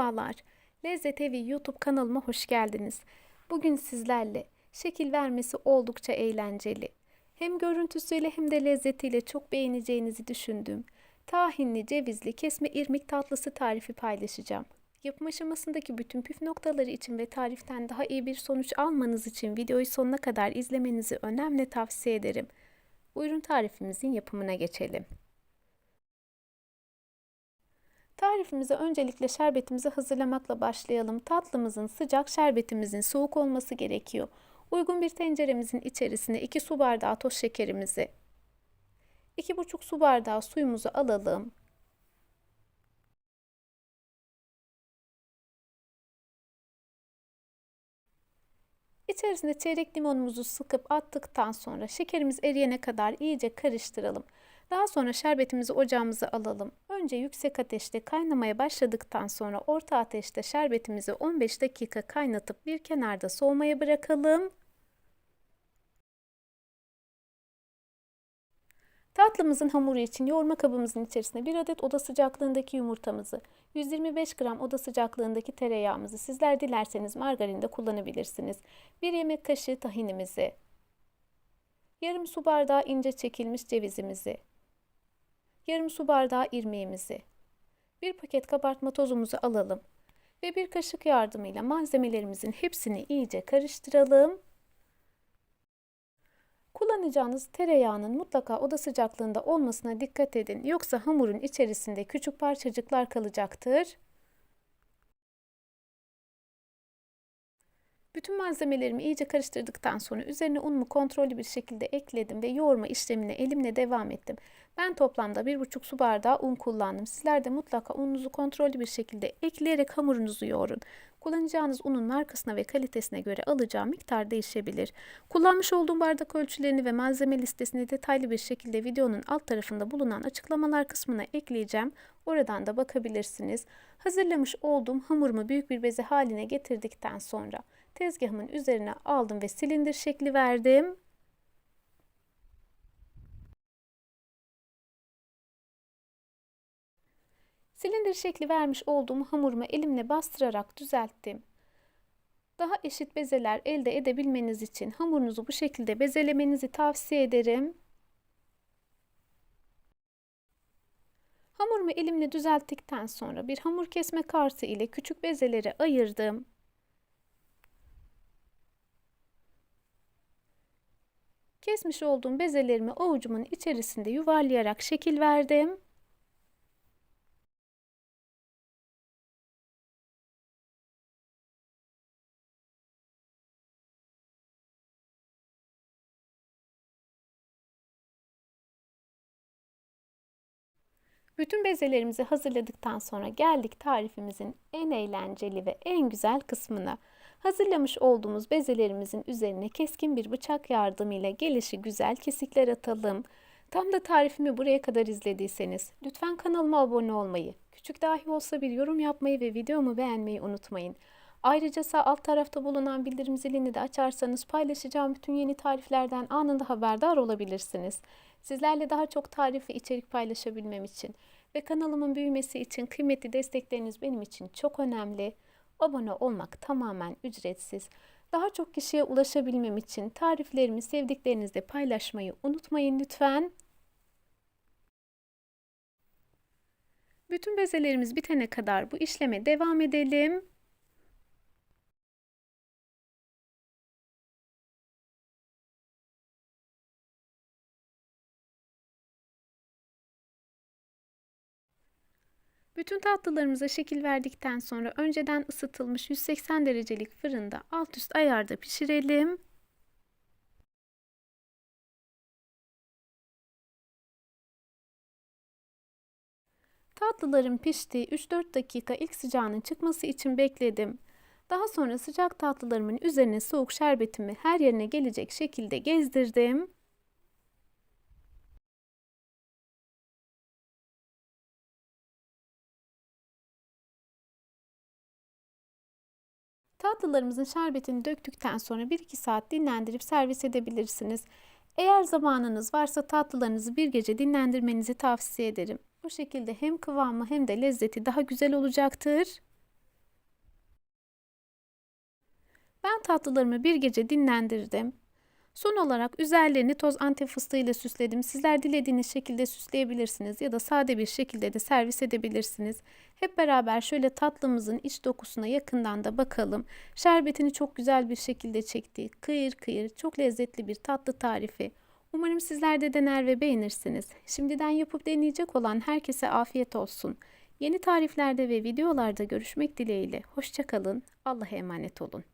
Merhabalar. Lezzet Evi YouTube kanalıma hoş geldiniz. Bugün sizlerle şekil vermesi oldukça eğlenceli. Hem görüntüsüyle hem de lezzetiyle çok beğeneceğinizi düşündüğüm tahinli cevizli kesme irmik tatlısı tarifi paylaşacağım. Yapım aşamasındaki bütün püf noktaları için ve tariften daha iyi bir sonuç almanız için videoyu sonuna kadar izlemenizi önemli tavsiye ederim. Buyurun tarifimizin yapımına geçelim. Tarifimize öncelikle şerbetimizi hazırlamakla başlayalım. Tatlımızın sıcak, şerbetimizin soğuk olması gerekiyor. Uygun bir tenceremizin içerisine 2 su bardağı toz şekerimizi, 2,5 su bardağı suyumuzu alalım. İçerisine çeyrek limonumuzu sıkıp attıktan sonra şekerimiz eriyene kadar iyice karıştıralım. Daha sonra şerbetimizi ocağımıza alalım. Önce yüksek ateşte kaynamaya başladıktan sonra orta ateşte şerbetimizi 15 dakika kaynatıp bir kenarda soğumaya bırakalım. Tatlımızın hamuru için yoğurma kabımızın içerisine 1 adet oda sıcaklığındaki yumurtamızı, 125 gram oda sıcaklığındaki tereyağımızı, sizler dilerseniz margarin de kullanabilirsiniz. 1 yemek kaşığı tahinimizi, yarım su bardağı ince çekilmiş cevizimizi, yarım su bardağı irmiğimizi, bir paket kabartma tozumuzu alalım ve bir kaşık yardımıyla malzemelerimizin hepsini iyice karıştıralım. Kullanacağınız tereyağının mutlaka oda sıcaklığında olmasına dikkat edin. Yoksa hamurun içerisinde küçük parçacıklar kalacaktır. Bütün malzemelerimi iyice karıştırdıktan sonra üzerine unumu kontrollü bir şekilde ekledim ve yoğurma işlemine elimle devam ettim. Ben toplamda 1,5 su bardağı un kullandım. Sizler de mutlaka ununuzu kontrollü bir şekilde ekleyerek hamurunuzu yoğurun. Kullanacağınız unun markasına ve kalitesine göre alacağı miktar değişebilir. Kullanmış olduğum bardak ölçülerini ve malzeme listesini detaylı bir şekilde videonun alt tarafında bulunan açıklamalar kısmına ekleyeceğim. Oradan da bakabilirsiniz. Hazırlamış olduğum hamurumu büyük bir beze haline getirdikten sonra tezgahımın üzerine aldım ve silindir şekli verdim. Silindir şekli vermiş olduğum hamurumu elimle bastırarak düzelttim. Daha eşit bezeler elde edebilmeniz için hamurunuzu bu şekilde bezelemenizi tavsiye ederim. Hamurumu elimle düzelttikten sonra bir hamur kesme kartı ile küçük bezeleri ayırdım. Kesmiş olduğum bezelerimi avucumun içerisinde yuvarlayarak şekil verdim. Bütün bezelerimizi hazırladıktan sonra geldik tarifimizin en eğlenceli ve en güzel kısmına. Hazırlamış olduğumuz bezelerimizin üzerine keskin bir bıçak yardımıyla gelişi güzel kesikler atalım. Tam da tarifimi buraya kadar izlediyseniz lütfen kanalıma abone olmayı, küçük dahi olsa bir yorum yapmayı ve videomu beğenmeyi unutmayın. Ayrıca sağ alt tarafta bulunan bildirim zilini de açarsanız paylaşacağım bütün yeni tariflerden anında haberdar olabilirsiniz. Sizlerle daha çok tarif ve içerik paylaşabilmem için ve kanalımın büyümesi için kıymetli destekleriniz benim için çok önemli. Abone olmak tamamen ücretsiz. Daha çok kişiye ulaşabilmem için tariflerimi sevdiklerinizle paylaşmayı unutmayın lütfen. Bütün bezelerimiz bitene kadar bu işleme devam edelim. Bütün tatlılarımıza şekil verdikten sonra önceden ısıtılmış 180 derecelik fırında alt üst ayarda pişirelim. Tatlıların piştiği 3-4 dakika ilk sıcağının çıkması için bekledim. Daha sonra sıcak tatlılarımın üzerine soğuk şerbetimi her yerine gelecek şekilde gezdirdim. Tatlılarımızın şerbetini döktükten sonra 1-2 saat dinlendirip servis edebilirsiniz. Eğer zamanınız varsa tatlılarınızı bir gece dinlendirmenizi tavsiye ederim. Bu şekilde hem kıvamı hem de lezzeti daha güzel olacaktır. Ben tatlılarımı bir gece dinlendirdim. Son olarak üzerlerini toz antep fıstığıyla süsledim. Sizler dilediğiniz şekilde süsleyebilirsiniz ya da sade bir şekilde de servis edebilirsiniz. Hep beraber şöyle tatlımızın iç dokusuna yakından da bakalım. Şerbetini çok güzel bir şekilde çekti. Kıyır kıyır çok lezzetli bir tatlı tarifi. Umarım sizler de dener ve beğenirsiniz. Şimdiden yapıp deneyecek olan herkese afiyet olsun. Yeni tariflerde ve videolarda görüşmek dileğiyle. Hoşçakalın. Allah'a emanet olun.